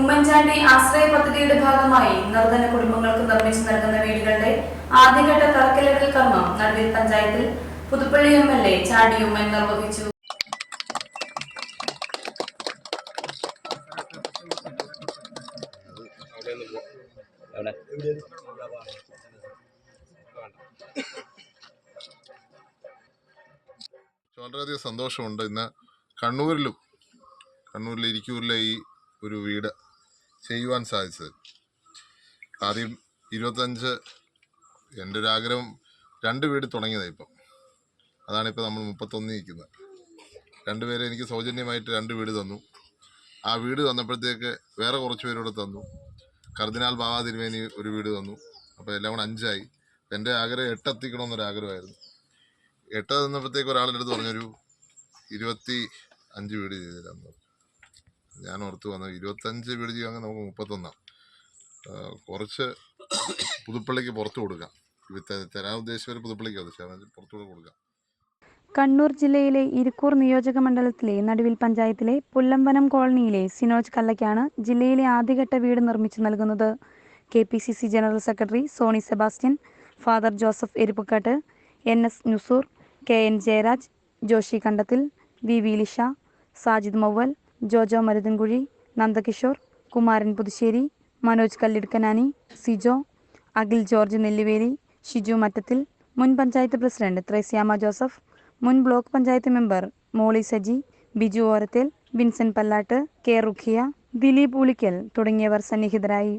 ഉമ്മൻചാണ്ടി ആശ്രയ പദ്ധതിയുടെ ഭാഗമായി നിർധന കുടുംബങ്ങൾക്ക് നിർമ്മിച്ചു നൽകുന്ന വീടുകളുടെ ആദ്യഘട്ട തറക്കല്ലിടൽ കർമ്മം നടുവിൽ പഞ്ചായത്തിൽ Puthuppally M L A Chandy Oommen നിർവഹിച്ചു. വളരെയധികം സന്തോഷമുണ്ട്. ഇന്ന് കണ്ണൂരിലും കണ്ണൂരിലെ ഇരിക്കൂരിലെ ഈ ഒരു വീട് ചെയ്യുവാൻ സാധിച്ചത്. ആദ്യം ഇരുപത്തഞ്ച് എന്റെ ഒരു ആഗ്രഹം രണ്ട് വീട് തുടങ്ങിയതാണ് ഇപ്പം. അതാണിപ്പോൾ നമ്മൾ മുപ്പത്തൊന്ന് നിൽക്കുന്നത്. രണ്ടുപേരെ എനിക്ക് സൗജന്യമായിട്ട് രണ്ട് വീട് തന്നു. ആ വീട് തന്നപ്പോഴത്തേക്ക് വേറെ കുറച്ച് പേരോട് തന്നു. കർദിനാൾ ബാബാ തിരുമേനി ഒരു വീട് തന്നു. അപ്പോൾ എല്ലാം കൂടെ അഞ്ചായി. എന്റെ ആഗ്രഹം എട്ടെത്തിക്കണമെന്നൊരു ആഗ്രഹമായിരുന്നു എട്ട് തന്നപ്പോഴത്തേക്ക് ഒരാളുടെ അടുത്ത് പറഞ്ഞൊരു ഇരുപത്തി അഞ്ച് വീട് ചെയ്തു തരാമെന്ന് പറഞ്ഞു. ഞാൻ ഓർത്ത് വന്നു. ഇരുപത്തഞ്ച് വീട് അങ്ങനെ നമുക്ക് മുപ്പത്തൊന്നാം. ആ, കുറച്ച് പുതുപ്പള്ളിക്ക് പുറത്തു കൊടുക്കാം. തരാൻ ഉദ്ദേശിച്ചവർ പുതുപ്പള്ളിക്ക് പുറത്തു കൊടുക്കാം. കണ്ണൂർ ജില്ലയിലെ ഇരിക്കൂർ നിയോജക മണ്ഡലത്തിലെ നടുവിൽ പഞ്ചായത്തിലെ പുല്ലമ്പനം കോളനിയിലെ സിനോജ് കല്ലയ്ക്കാണ് ജില്ലയിലെ ആദ്യഘട്ട വീട് നിർമ്മിച്ചു നൽകുന്നത്. K P C C general secretary Sony Sebastian father Joseph Erippukkattu N S Nusoor K N Jayaraj Joshy Kandathil V V Lisha Sajid Mauval Jojo Maruthankuzhy Nandakishore Kumaran Puthussery Manoj Kallidukkanani Sijo Akhil George Nellively Shiju Mattathil മുൻ panchayat president Thresiamma Joseph മുൻ block panchayat member Molly Saji Biju Orathel Vincent Pallatt K Rukhiya Dileep Ulickal തുടങ്ങിയവർ സന്നിഹിതരായി.